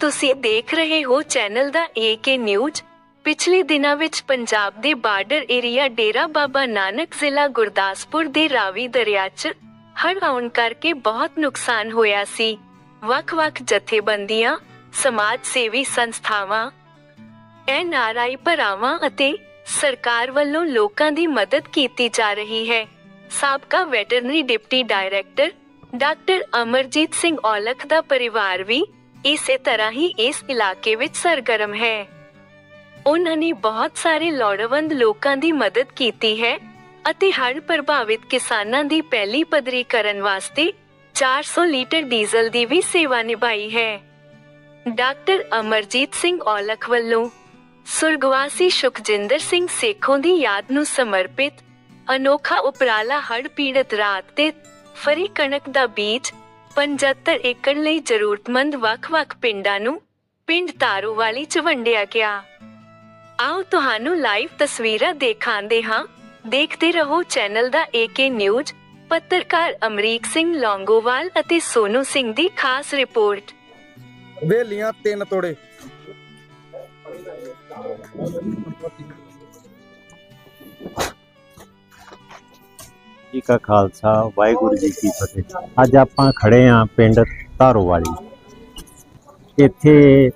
ਤੁਸੀਂ ਦੇਖ ਰਹੇ ਹੋ ਚੈਨਲ ਦਾ ਏਕੇ ਨਿਊਜ਼ ਪਿਛਲੇ ਦਿਨਾਂ ਵਿੱਚ ਪੰਜਾਬ ਦੇ ਬਾਰਡਰ ਏਰੀਆ ਡੇਰਾ ਬਾਬਾ ਨਾਨਕ ਜ਼ਿਲ੍ਹਾ ਗੁਰਦਾਸਪੁਰ ਦੇ ਰਾਵੀ ਦਰਿਆ 'ਚ ਹੜ੍ਹ ਆਉਣ ਕਰਕੇ ਬਹੁਤ ਨੁਕਸਾਨ ਹੋਇਆ ਸੀ। ਵੱਖ-ਵੱਖ ਜਥੇਬੰਦੀਆਂ ਸਮਾਜ ਸੇਵੀ ਸੰਸਥਾਵਾਂ, ਐਨ ਆਰ ਆਈ ਭਰਾਵਾਂ ਅਤੇ ਸਰਕਾਰ ਵੱਲੋਂ ਲੋਕਾਂ ਦੀ ਮਦਦ ਕੀਤੀ ਜਾ ਰਹੀ ਹੈ। ਸਾਬਕਾ veterinary deputy director doctor Amarjit Singh Aulakh ਦਾ ਪਰਿਵਾਰ ਵੀ ਇਸੇ ਤਰ੍ਹਾਂ ਹੀ ਇਸ ਇਲਾਕੇ ਵਿੱਚ ਸਰਗਰਮ ਹੈ। ਉਹਨਾਂ ਨੇ ਬਹੁਤ ਸਾਰੇ ਲੋੜਵੰਦ ਲੋਕਾਂ ਦੀ ਮਦਦ ਕੀਤੀ ਹੈ ਅਤੇ ਹੜ੍ਹ ਪ੍ਰਭਾਵਿਤ ਕਿਸਾਨਾਂ ਦੀ ਪਹਿਲੀ ਪਦਰੀ ਕਰਨ ਵਾਸਤੇ 400 ਲੀਟਰ ਡੀਜ਼ਲ ਦੀ ਵੀ ਸੇਵਾ ਨਿਭਾਈ ਹੈ। ਡਾਕਟਰ ਅਮਰਜੀਤ ਸਿੰਘ ਔਲਖ ਵੱਲੋਂ ਸੁਰਗਵਾਸੀ ਸੁਖਜਿੰਦਰ ਸਿੰਘ ਸੇਖੋਂ ਦੀ ਯਾਦ ਨੂੰ ਸਮਰਪਿਤ ਅਨੋਖਾ ਉਪਰਾਲਾ ਹੜ੍ਹ ਪੀੜਤ ਰਾਤ ਤੇ ਫਰੀ ਕਣਕ ਦਾ ਬੀਜ 75 ਏਕੜ ਲਈ ਜ਼ਰੂਰਤਮੰਦ ਵੱਖ-ਵੱਖ ਪਿੰਡਾਂ ਨੂੰ ਪਿੰਡ ਤਾਰੋਵਾਲੀ ਚ ਵੰਡਿਆ ਗਿਆ। ਆਓ ਤੁਹਾਨੂੰ ਲਾਈਵ ਤਸਵੀਰਾਂ ਦਿਖਾਉਂਦੇ ਹਾਂ। ਦੇਖਦੇ ਰਹੋ ਚੈਨਲ ਦਾ ਏਕੇ ਨਿਊਜ਼ ਪੱਤਰਕਾਰ ਅਮਰੀਕ ਸਿੰਘ ਲੌਂਗੋਵਾਲ ਅਤੇ ਸੋਨੂ ਸਿੰਘ ਦੀ ਖਾਸ ਰਿਪੋਰਟ। ਵੇਲੀਆਂ ਤਿੰਨ ਤੋੜੇ। ਜੀ ਕਾ ਖਾਲਸਾ, ਵਾਹਿਗੁਰੂ ਜੀ ਕੀ ਫਤਿਹ। ਅੱਜ ਆਪਾਂ ਖੜੇ ਆਂ ਪਿੰਡ ਧਾਰੋਵਾਲੀ। ਇੱਥੇ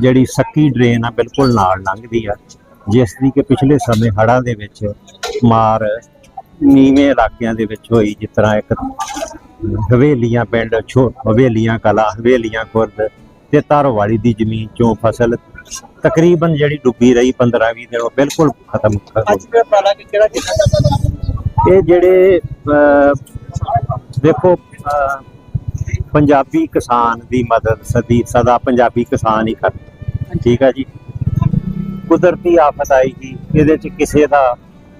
ਜਿਹੜੀ ਸੱਕੀ ਡਰੇਨ ਆ ਬਿਲਕੁਲ ਨਾਲ ਲੰਘਦੀ ਆ, ਜਿਸ ਦੀ ਕਿ ਪਿਛਲੇ ਸਮੇਂ ਹੜ੍ਹਾਂ ਦੇ ਵਿੱਚ ਮਾਰ ਨੀਵੇਂ ਇਲਾਕਿਆਂ ਦੇ ਵਿੱਚ ਹੋਈ, ਜਿਸ ਤਰ੍ਹਾਂ ਇੱਕ ਹਵੇਲੀਆਂ ਪਿੰਡ, ਛੋ, ਹਵੇਲੀਆਂ ਕਲਾ, ਹਵੇਲੀਆਂ ਖੁਰਦ ਤੇ ਧਾਰੋਵਾਲੀ ਦੀ ਜ਼ਮੀਨ ਚੋਂ ਫਸਲ ਤਕਰੀਬਨ ਜਿਹੜੀ ਡੁੱਬੀ ਰਹੀ 15 20 ਦਿਨ, ਉਹ ਬਿਲਕੁਲ ਖਤਮ ਹੋ ਗਈ। ਇਹ ਜਿਹੜੇ ਦੇਖੋ ਪੰਜਾਬੀ ਕਿਸਾਨ ਦੀ ਮਦਦ ਸਦੀ, ਸਦਾ ਪੰਜਾਬੀ ਕਿਸਾਨ ਹੀ ਕਰਦਾ। ਠੀਕ ਹੈ ਜੀ? ਕੁਦਰਤੀ ਆਫਤ ਆਈ ਜੀ, ਇਹਦੇ ਚ ਕਿਸੇ ਦਾ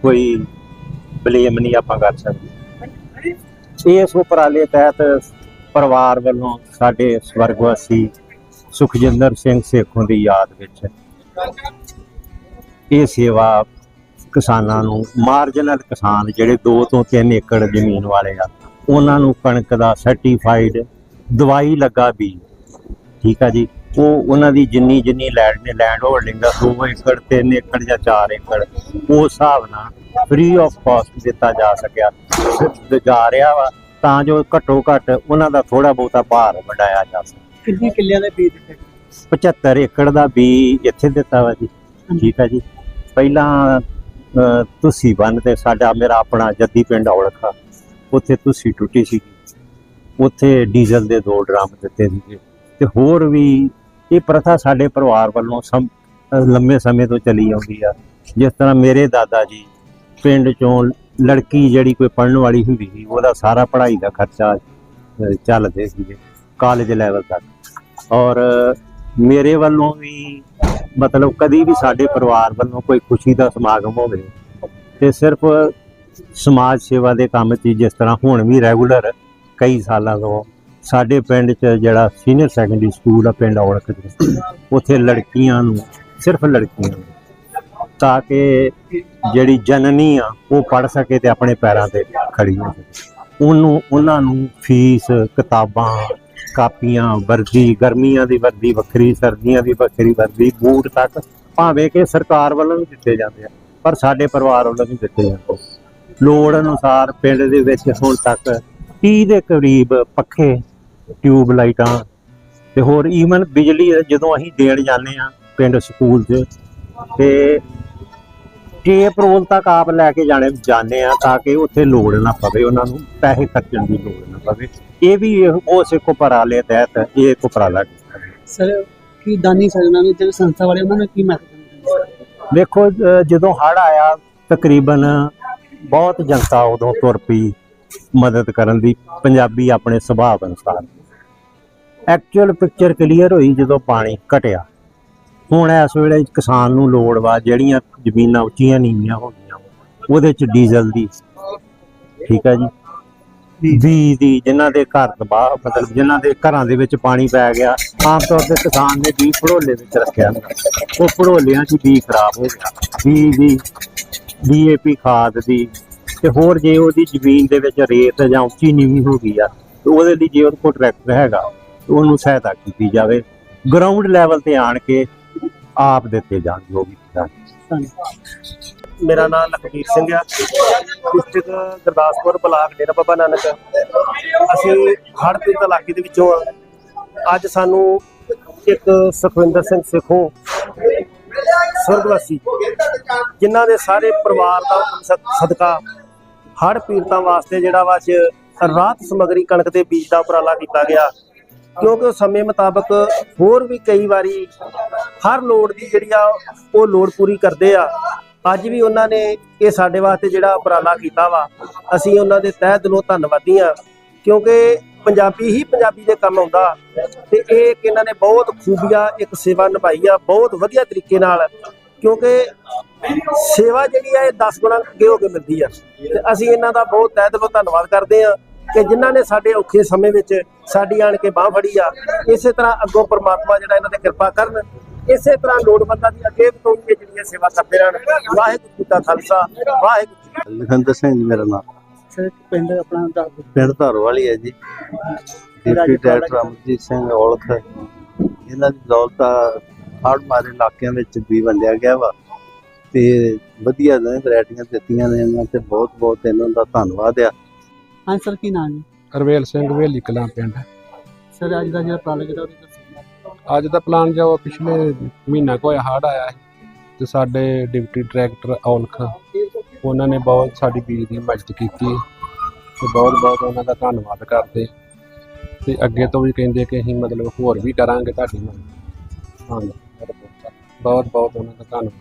ਕੋਈ ਬਲੇਮ ਨਹੀਂ ਆਪਾਂ ਕਰ ਸਕਦੇ। ਇਸ ਉਪਰਾਲੇ ਤਹਿਤ ਪਰਿਵਾਰ ਵੱਲੋਂ ਸਾਡੇ ਸਵਰਗਵਾਸੀ ਸੁਖਜਿੰਦਰ ਸਿੰਘ ਸੇਖੋਂ ਦੀ ਯਾਦ ਵਿੱਚ ਇਹ ਸੇਵਾ ਕਿਸਾਨਾਂ ਨੂੰ ਮਾਰਜਨਲ ਕਿਸਾਨ ਜਿਹੜੇ 2 ਤੋਂ 3 ਏਕੜ ਜ਼ਮੀਨ ਵਾਲੇ ਆ ਉਹਨਾਂ ਨੂੰ ਕਣਕ ਦਾ ਸਰਟੀਫਾਈਡ ਦਵਾਈ ਲੱਗਾ ਵੀ ਠੀਕ ਆ ਜੀ? ਉਹ ਉਹਨਾਂ ਦੀ ਜਿੰਨੀ ਜਿੰਨੀ ਲੈਂਡ ਨੇ ਲੈਂਡ ਹੋਲਡਿੰਗ ਦਾ 2 ਏਕੜ 3 ਏਕੜ ਜਾਂ 4 ਏਕੜ ਉਸ ਹਿਸਾਬ ਨਾਲ ਫ੍ਰੀ ਆਫ ਕਾਸਟ ਦਿੱਤਾ ਜਾ ਸਕਿਆ। ਜਾ ਰਿਹਾ ਵਾ ਤਾਂ ਜੋ ਘੱਟੋ ਘੱਟ ਉਹਨਾਂ ਦਾ ਥੋੜਾ ਬਹੁਤਾ ਭਾਰ ਵਡਾਇਆ ਜਾ ਸਕੇ। ਕਿੰਨੇ ਕਿੱਲਿਆਂ ਦੇ ਬੀਜ ਦਿੱਤੇ? 75 ਏਕੜ ਦਾ ਵੀ ਇੱਥੇ ਦਿੱਤਾ ਵਾ ਜੀ। ਠੀਕ ਆ ਜੀ? ਪਹਿਲਾਂ ਤੁਸੀਂ ਬੰਨ ਤੇ ਸਾਡਾ ਮੇਰਾ ਆਪਣਾ ਜੱਦੀ ਪਿੰਡ ਔਲਖਾ। ਉੱਥੇ ਤੁਸੀਂ ਟੁੱਟੀ ਸੀ। ਉੱਥੇ ਡੀਜ਼ਲ ਦੇ ਦੋ ਡਰਮ ਦਿੱਤੇ ਸੀਗੇ। ਤੇ ਹੋਰ ਵੀ ਇਹ ਪ੍ਰਥਾ ਸਾਡੇ ਪਰਿਵਾਰ ਵੱਲੋਂ ਸਮ ਅਹ, ਲੰਮੇ ਸਮੇਂ ਤੋਂ ਚਲੀ ਆਉਂਦੀ ਆ। ਜਿਸ ਤਰ੍ਹਾਂ ਮੇਰੇ ਦਾਦਾ ਜੀ ਪਿੰਡ ਚੋਂ ਲੜਕੀ ਜਿਹੜੀ ਕੋਈ ਪੜਨ ਵਾਲੀ ਹੁੰਦੀ ਸੀ ਉਹਦਾ ਸਾਰਾ ਪੜ੍ਹਾਈ ਦਾ ਖਰਚਾ ਚੱਲਦੇ ਸੀਗੇ ਕਾਲਜ ਲੈਵਲ ਤੱਕ। ਔਰ ਮੇਰੇ ਵੱਲੋਂ ਵੀ ਮਤਲਬ ਕਦੀ ਵੀ ਸਾਡੇ ਪਰਿਵਾਰ ਵੱਲੋਂ ਕੋਈ ਖੁਸ਼ੀ ਦਾ ਸਮਾਗਮ ਹੋਵੇ ਤੇ ਸਿਰਫ ਸਮਾਜ ਸੇਵਾ ਦੇ ਕੰਮ 'ਚ ਹੀ ਜਿਸ ਤਰ੍ਹਾਂ ਹੁਣ ਵੀ ਰੈਗੂਲਰ ਕਈ ਸਾਲਾਂ ਤੋਂ ਸਾਡੇ ਪਿੰਡ 'ਚ ਜਿਹੜਾ ਸੀਨੀਅਰ ਸੈਕੰਡਰੀ ਸਕੂਲ ਆ ਪਿੰਡ ਔਲਖ ਦੇ, ਉੱਥੇ ਲੜਕੀਆਂ ਨੂੰ, ਸਿਰਫ ਲੜਕੀਆਂ ਨੂੰ, ਤਾਂ ਕਿ ਜਿਹੜੀ ਜਨਨੀ ਆ ਉਹ ਪੜ ਸਕੇ ਤੇ ਆਪਣੇ ਪੈਰਾਂ ਤੇ ਖੜੀ ਹੋ ਸਕੇ। ਉਹਨੂੰ, ਉਹਨਾਂ ਨੂੰ ਫੀਸ, ਕਿਤਾਬਾਂ ਕਾਪੀਆਂ, ਵਰਦੀ, ਗਰਮੀਆਂ ਦੀ ਵਰਦੀ ਵੱਖਰੀ, ਸਰਦੀਆਂ ਦੀ ਵੱਖਰੀ ਵਰਦੀ, ਬੂਟ ਤੱਕ ਭਾਵੇਂ ਕਿ ਸਰਕਾਰ ਵੱਲੋਂ ਵੀ ਦਿੱਤੇ ਜਾਂਦੇ ਆ, ਪਰ ਸਾਡੇ ਪਰਿਵਾਰ ਵੱਲੋਂ ਨਹੀਂ ਦਿੱਤੇ ਜਾਂਦੇ ਲੋੜ ਅਨੁਸਾਰ ਪਿੰਡ ਦੇ ਵਿੱਚ ਹੁਣ ਤੱਕ 30 ਦੇ ਕਰੀਬ ਪੱਖੇ, ਟਿਊਬ ਲਾਈਟਾਂ ਤੇ ਹੋਰ ਈਵਨ ਬਿਜਲੀ ਜਦੋਂ ਅਸੀਂ ਦੇਣ ਜਾਂਦੇ ਆ ਪਿੰਡ ਸਕੂਲ 'ਚ, ਤੇ ਟੇਪ ਰੋਲ ਤੱਕ ਆਪ ਲੈ ਕੇ ਜਾਣੇ ਜਾਂਦੇ ਆ ਤਾਂ ਕਿ ਉੱਥੇ ਲੋੜ ਨਾ ਪਵੇ ਉਹਨਾਂ ਨੂੰ ਪੈਸੇ ਖਰਚਣ ਦੀ ਲੋੜ ਨਾ ਪਵੇ। ਇਹ ਵੀ ਉਸ ਇੱਕ ਉਪਰਾਲੇ ਤਹਿਤ ਇਹ ਇੱਕ ਉਪਰਾਲਾ। ਸਰ ਕੀ ਦਾਨੀ ਸਜਣਾ ਨੇ ਜਿਹੜੇ ਸੰਸਥਾ ਵਾਲੇ ਉਹਨਾਂ ਨੇ ਕੀ ਮੈਸੇਜ ਦੇਖੋ ਜਦੋਂ ਹੜ ਆਇਆ ਤਕਰੀਬਨ ਬਹੁਤ ਜਨਤਾ ਉਦੋਂ ਤੁਰ ਪਈ ਮਦਦ ਕਰਨ ਦੀ ਪੰਜਾਬੀ ਆਪਣੇ ਸੁਭਾਅ ਅਨੁਸਾਰ। ਐਕਚੁਅਲ ਪਿਕਚਰ ਕਲੀਅਰ ਹੋਈ ਜਦੋਂ ਪਾਣੀ ਘਟਿਆ। ਹੁਣ ਇਸ ਵੇਲੇ ਕਿਸਾਨ ਨੂੰ ਲੋੜ ਵਾ ਜਿਹੜੀਆਂ ਜ਼ਮੀਨਾਂ ਉੱਚੀਆਂ ਨੀਵੀਆਂ ਹੋ ਗਈਆਂ ਉਹਦੇ ਚ ਡੀਜ਼ਲ ਦੀ। ਠੀਕ ਹੈ ਜੀ? ਬੀਜ ਦੀ ਜਿਨ੍ਹਾਂ ਦੇ ਘਰ ਤਬਾਹ ਮਤਲਬ ਜਿਨ੍ਹਾਂ ਦੇ ਘਰਾਂ ਦੇ ਵਿੱਚ ਪਾਣੀ ਪੈ ਗਿਆ ਆਮ ਤੌਰ ਤੇ ਕਿਸਾਨ ਨੇ ਬੀਜ ਭੜੋਲੇ ਵਿੱਚ ਰੱਖਿਆ। ਉਹ ਭੜੋਲਿਆਂ 'ਚ ਬੀਜ ਖਰਾਬ ਹੋ ਗਿਆ। ਬੀਜ ਦੀ ਡੀਏਪੀ ਖਾਦ ਦੀ ਤੇ ਹੋਰ ਜੇ ਉਹਦੀ ਜ਼ਮੀਨ ਦੇ ਵਿੱਚ ਰੇਤ ਜਾਂ ਉੱਚੀ ਨੀਵੀਂ ਹੋ ਗਈ ਆ ਤੇ ਉਹਦੇ ਲਈ ਜੇ ਉਹਦੇ ਕੋਲ ਟਰੈਕਟਰ ਹੈਗਾ ਉਹਨੂੰ ਸਹਾਇਤਾ ਕੀਤੀ ਜਾਵੇ। ਗਰਾਊਂਡ ਲੈਵਲ ਤੇ ਆਣ ਕੇ ਆਪ ਦਿੱਤੇ ਜਾਣ ਜੋ ਵੀ ਮੇਰਾ ਨਾਮ ਲਖਬੀਰ ਸਿੰਘ ਆ। District Gurdaspur block Dera Baba Nanak. ਅਸੀਂ ਹੜ੍ਹ ਪੀੜਤ ਇਲਾਕੇ ਦੇ ਵਿੱਚੋਂ ਆ। ਅੱਜ ਸਾਨੂੰ ਇੱਕ ਸੁਖਵਿੰਦਰ ਸਿੰਘ ਸਿੱਖੋਂ ਸੁਰਗਵਾਸੀ ਜਿਨ੍ਹਾਂ ਦੇ ਸਾਰੇ ਪਰਿਵਾਰ ਦਾ ਸਦ- ਸਦਕਾ ਹੜ੍ਹ ਪੀੜਤਾਂ ਵਾਸਤੇ ਜਿਹੜਾ ਵਾ ਅੱਜ ਰਾਹਤ ਸਮਗਰੀ ਕਣਕ ਦੇ ਬੀਜ ਦਾ ਉਪਰਾਲਾ ਕੀਤਾ ਗਿਆ। ਕਿਉਂਕਿ ਉਹ ਸਮੇਂ ਮੁਤਾਬਕ ਹੋਰ ਵੀ ਕਈ ਵਾਰੀ ਹਰ ਲੋੜ ਦੀ ਜਿਹੜੀ ਆ, ਉਹ ਲੋੜ ਪੂਰੀ ਕਰਦੇ ਆ। ਅੱਜ ਵੀ ਉਹਨਾਂ ਨੇ ਇਹ ਸਾਡੇ ਵਾਸਤੇ ਜਿਹੜਾ ਉਪਰਾਲਾ ਕੀਤਾ ਵਾ, ਅਸੀਂ ਉਹਨਾਂ ਦੇ ਤਹਿ ਦਿਲੋਂ ਧੰਨਵਾਦੀ ਆ ਕਿਉਂਕਿ ਪੰਜਾਬੀ ਹੀ ਪੰਜਾਬੀ ਦੇ ਕੰਮ ਆਉਂਦਾ। ਤੇ ਇਹ ਇੱਕ ਇਹਨਾਂ ਨੇ ਬਹੁਤ ਖੂਬੀਆ ਇੱਕ ਸੇਵਾ ਨਿਭਾਈ ਆ, ਬਹੁਤ ਵਧੀਆ ਤਰੀਕੇ ਨਾਲ। ਕਿਉਂਕਿ ਸੇਵਾ ਜਿਹੜੀ ਆ, ਇਹ 10 ਗੁਣਾ ਅੱਗੇ ਹੋ ਕੇ ਮਿਲਦੀ ਆ। ਤੇ ਅਸੀਂ ਇਹਨਾਂ ਦਾ ਬਹੁਤ ਤਹਿ ਦਿਲੋਂ ਧੰਨਵਾਦ ਕਰਦੇ ਆ ਕਿ ਜਿਨ੍ਹਾਂ ਨੇ ਸਾਡੇ ਔਖੇ ਸਮੇਂ ਵਿੱਚ ਸਾਡੀ ਆਣ ਕੇ ਬਾਹ ਫੜੀ ਆ ਇਸੇ ਤਰ੍ਹਾਂ ਅੱਗੋਂ ਪ੍ਰਮਾਤਮਾ ਜਿਹੜਾ ਇਹਨਾਂ ਤੇ ਕਿਰਪਾ ਕਰਨ ਇਸੇ ਤਰ੍ਹਾਂ ਲੋੜਵੰਦਾਂ ਦੀ ਅੱਗੇ ਤੋਂ ਇਹ ਜਿਹੜੀਆਂ ਸੇਵਾ ਕਰਦੇ ਰਹਿਣ। ਵਾਹਿਗੁਰੂ ਜੀ ਕਾ ਖਾਲਸਾ ਵਾਹਿਗੁਰੂ ਲਖਿੰਦਰ ਸਿੰਘ ਜੀ ਮੇਰਾ ਨਾਮ। ਸਰ ਪਿੰਡ ਆਪਣਾ ਦੱਸ ਪਿੰਡ ਧਾਰੋਵਾਲੀ ਹੈ ਜੀ। Deputy director Amarjit Singh Aulakh. ਇਹਨਾਂ ਦੀ ਦੌਲਤ ਹੜ੍ਹ ਮਾਰੇ ਇਲਾਕਿਆਂ ਵਿੱਚ ਵੀ ਵੰਡਿਆ ਗਿਆ ਵਾ। ਤੇ ਵਧੀਆ ਨੇ ਵੈਰਾਈਟੀਆਂ ਦਿੱਤੀਆਂ ਨੇ ਇਹਨਾਂ ਤੇ ਬਹੁਤ ਬਹੁਤ ਇਹਨਾਂ ਦਾ ਧੰਨਵਾਦ ਆ। ਹਾਂ ਸਰ ਕੀ ਨਾਮ ਹੈ? ਹਰਵੇਲ ਸਿੰਘ ਵੇਲੀ ਕਲਾਂ ਪਿੰਡ। ਸਰ ਅੱਜ ਦਾ ਜਿਹੜਾ ਪ੍ਰਾਲਾ ਕੀਤਾ ਉਹਦੇ ਦੱਸੋ ਅੱਜ ਦਾ ਪਲਾਨ ਜੋ ਪਿਛਲੇ ਮਹੀਨਾ ਕੋ ਹੜ੍ਹ ਆਇਆ ਸੀ ਤੇ ਸਾਡੇ ਡਿਪਟੀ ਡਾਇਰੈਕਟਰ ਔਲਖ ਉਹਨਾਂ ਨੇ ਬਹੁਤ ਸਾਡੀ ਵੀਰ ਦੀ ਮਦਦ ਕੀਤੀ। ਤੇ ਬਹੁਤ ਬਹੁਤ ਉਹਨਾਂ ਦਾ ਧੰਨਵਾਦ ਕਰਦੇ। ਤੇ ਅੱਗੇ ਤੋਂ ਵੀ ਕਹਿੰਦੇ ਕਿ ਅਸੀਂ ਮਤਲਬ ਹੋਰ ਵੀ ਕਰਾਂਗੇ ਤੁਹਾਡੀ ਮਦਦ ਹਾਂਜੀ ਬਹੁਤ ਬਹੁਤ ਉਹਨਾਂ ਦਾ ਧੰਨਵਾਦ।